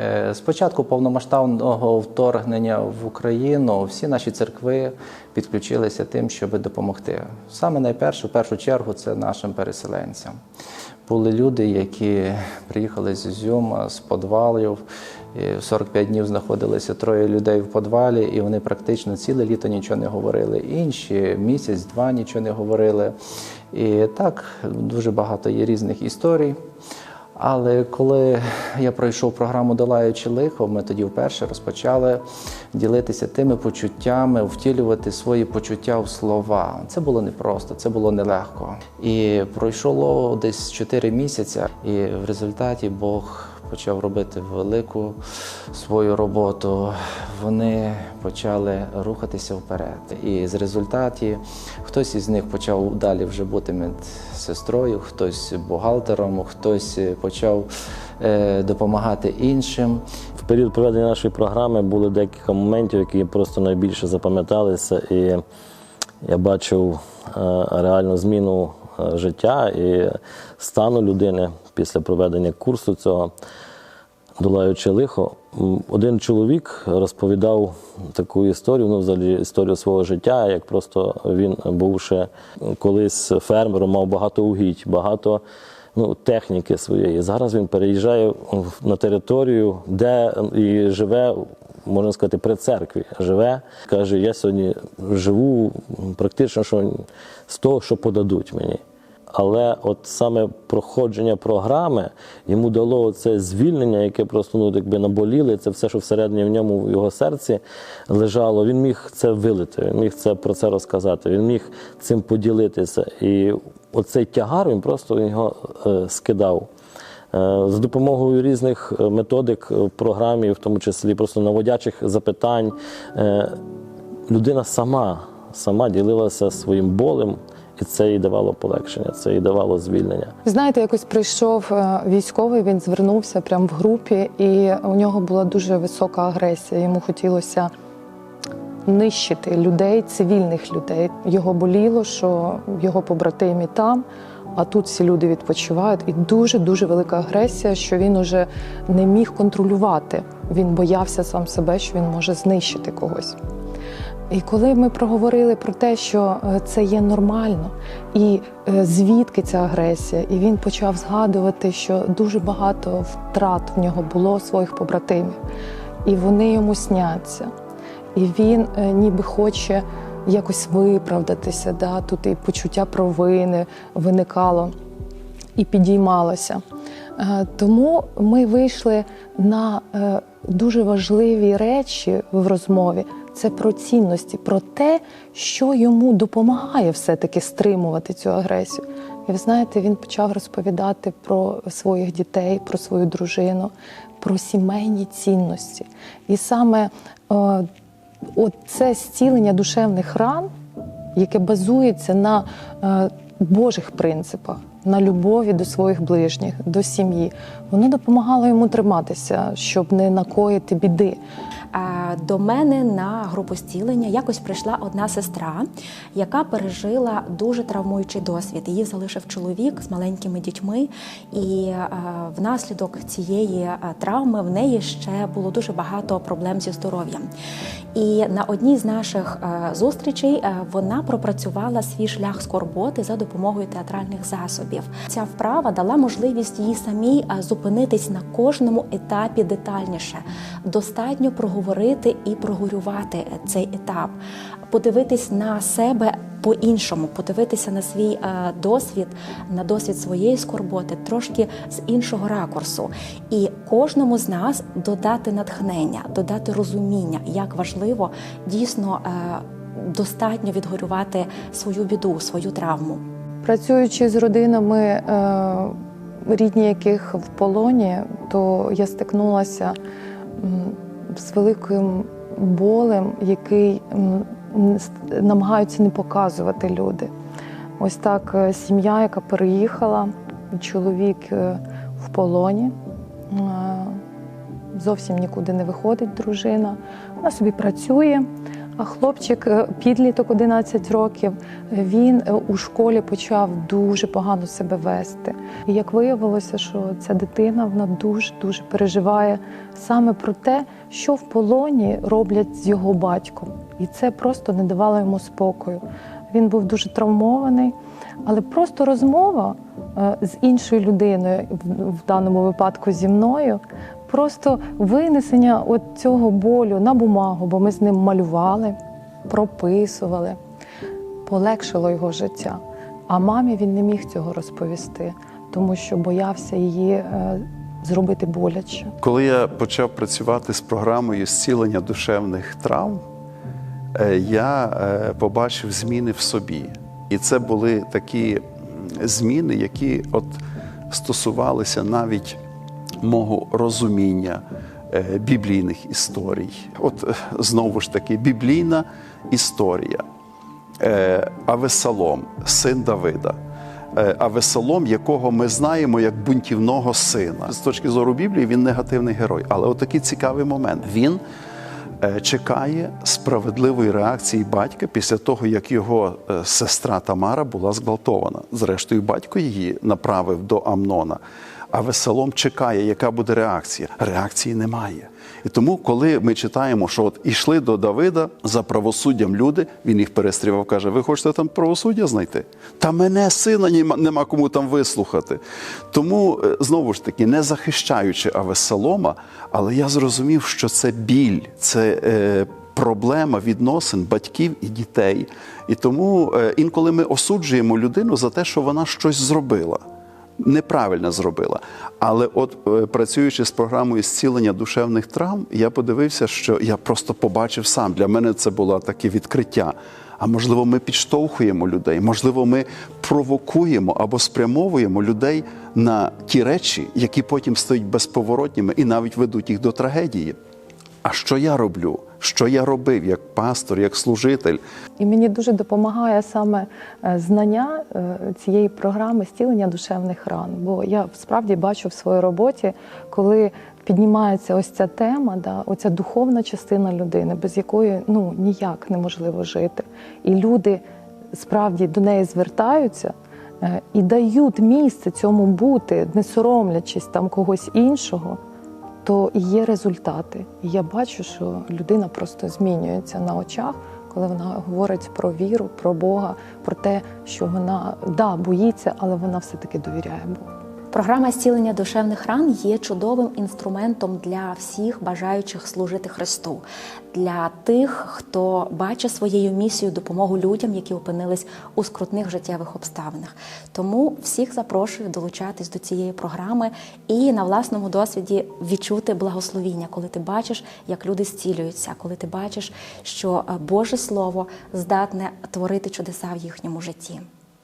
Е, З початку повномасштабного вторгнення в Україну всі наші церкви підключилися тим, щоб допомогти. Саме найперше, в першу чергу, це нашим переселенцям. Були люди, які приїхали з Ізюма, з підвалів. І в 45 днів знаходилися троє людей в підвалі, і вони практично ціле літо нічого не говорили. Інші місяць-два нічого не говорили. І так дуже багато є різних історій. Але коли я пройшов програму Долаючи лихо, ми тоді вперше розпочали ділитися тими почуттями, втілювати свої почуття в слова. Це було непросто, це було нелегко. І пройшло десь 4 місяці, і в результаті Бог почав робити велику свою роботу. Вони почали рухатися вперед. І з результаті хтось із них почав далі вже бути медсестрою, хтось бухгалтером, хтось почав е, допомагати іншим. Період проведення нашої програми були декілька моментів, які просто найбільше запам'яталися, і я бачив е, реальну зміну е, життя і стану людини після проведення курсу цього. Долаючи лихо, один чоловік розповідав таку історію, ну взагалі історію свого життя, як просто він, бувши колись фермером, мав багато угідь, багато ну, техніки своєї. Зараз він переїжджає на територію, де і живе, можна сказати, при церкві. Живе. Каже, я сьогодні живу практично що з того, що подадуть мені. Але от саме проходження програми йому дало це звільнення, яке просто ну, якби наболіло, це все, що всередині в ньому в його серці лежало. Він міг це вилити, він міг це про це розказати, він міг цим поділитися. І оцей тягар він просто його е, скидав. Е, З допомогою різних е, методик в програмі, в тому числі просто наводячих запитань, е, людина сама, сама ділилася своїм болем, і це їй давало полегшення, це їй давало звільнення. Знаєте, якось прийшов е, військовий, він звернувся прямо в групі, і у нього була дуже висока агресія. Йому хотілося нищити людей, цивільних людей. Його боліло, що його побратимі там, а тут всі люди відпочивають. І дуже дуже велика агресія, що він уже не міг контролювати. Він боявся сам себе, що він може знищити когось. І коли ми проговорили про те, що е, це є нормально, і е, звідки ця агресія, і він почав згадувати, що дуже багато втрат в нього було своїх побратимів, і вони йому сняться. І він е, ніби хоче якось виправдатися. Да? Тут і почуття провини виникало і підіймалося. Тому ми вийшли на дуже важливі речі в розмові. Це про цінності, про те, що йому допомагає все-таки стримувати цю агресію. І ви знаєте, він почав розповідати про своїх дітей, про свою дружину, про сімейні цінності. І саме е, це зцілення душевних ран, яке базується на е, Божих принципах, на любові до своїх ближніх, до сім'ї, воно допомагало йому триматися, щоб не накоїти біди. До мене на групу зцілення якось прийшла одна сестра, яка пережила дуже травмуючий досвід. Її залишив чоловік з маленькими дітьми, і е, внаслідок цієї е, травми в неї ще було дуже багато проблем зі здоров'ям. І на одній з наших е, зустрічей вона пропрацювала свій шлях скорботи за допомогою театральних засобів. Ця вправа дала можливість їй самій зупинитись на кожному етапі детальніше. Достатньо проговорити і прогорювати цей етап, подивитись на себе по-іншому, подивитися на свій е, досвід, на досвід своєї скорботи трошки з іншого ракурсу. І кожному з нас додати натхнення, додати розуміння, як важливо дійсно е, достатньо відгорювати свою біду, свою травму. Працюючи з родинами, е, рідні яких в полоні, то я стикнулася з великим болем, який намагаються не показувати люди. Ось так е, сім'я, яка переїхала, чоловік е, в полоні. е, Зовсім нікуди не виходить дружина. Вона собі працює, хлопчик, е, підліток 11 років, він е, у школі почав дуже погано себе вести. І як виявилося, що ця дитина вона дуже дуже переживає саме про те, що в полоні роблять з його батьком, і це просто не давало йому спокою. Він був дуже травмований, але просто розмова е, з іншою людиною, в даному випадку зі мною, просто винесення от цього болю на бумагу, бо ми з ним малювали, прописували, полегшило його життя. А мамі він не міг цього розповісти, тому що боявся її е, зробити боляче. Коли я почав працювати з програмою зцілення душевних травм, е, я е, побачив зміни в собі. І це були такі зміни, які от стосувалися навіть мого розуміння е, біблійних історій. От е, знову ж таки, біблійна історія. Е, Авесалом, син Давида. Авесалом, якого ми знаємо як бунтівного сина. З точки зору Біблії він негативний герой. Але отакий цікавий момент. Він чекає справедливої реакції батька після того, як його сестра Тамара була зґвалтована. Зрештою, батько її направив до Амнона. А Весолом чекає, яка буде реакція. Реакції немає. І тому, коли ми читаємо, що от ішли до Давида за правосуддям люди, він їх перестрівав, каже: Ви хочете там правосуддя знайти? Та мене сина нема, нема кому там вислухати. Тому е, знову ж таки, не захищаючи Авесолома, але я зрозумів, що це біль, це. Е, Проблема відносин батьків і дітей. І тому е, інколи ми осуджуємо людину за те, що вона щось зробила неправильно зробила. Але от е, працюючи з програмою зцілення душевних травм, я подивився, що я просто побачив сам. Для мене це було таке відкриття. А можливо, ми підштовхуємо людей, можливо, ми провокуємо або спрямовуємо людей на ті речі, які потім стають безповоротніми і навіть ведуть їх до трагедії. А що я роблю? Що я робив як пастор, як служитель? І мені дуже допомагає саме е, знання е, цієї програми зцілення душевних ран. Бо я справді бачу в своїй роботі, коли піднімається ось ця тема, да, оця духовна частина людини, без якої ну ніяк неможливо жити. І люди справді до неї звертаються. е, І дають місце цьому бути, не соромлячись там когось іншого, то є результати. І я бачу, що людина просто змінюється на очах, коли вона говорить про віру, про Бога, про те, що вона да, боїться, але вона все-таки довіряє Богу. Програма зцілення душевних ран є чудовим інструментом для всіх бажаючих служити Христу, для тих, хто бачить своєю місією допомогу людям, які опинились у скрутних життєвих обставинах. Тому всіх запрошую долучатись до цієї програми і на власному досвіді відчути благословіння, коли ти бачиш, як люди зцілюються, коли ти бачиш, що Боже Слово здатне творити чудеса в їхньому житті.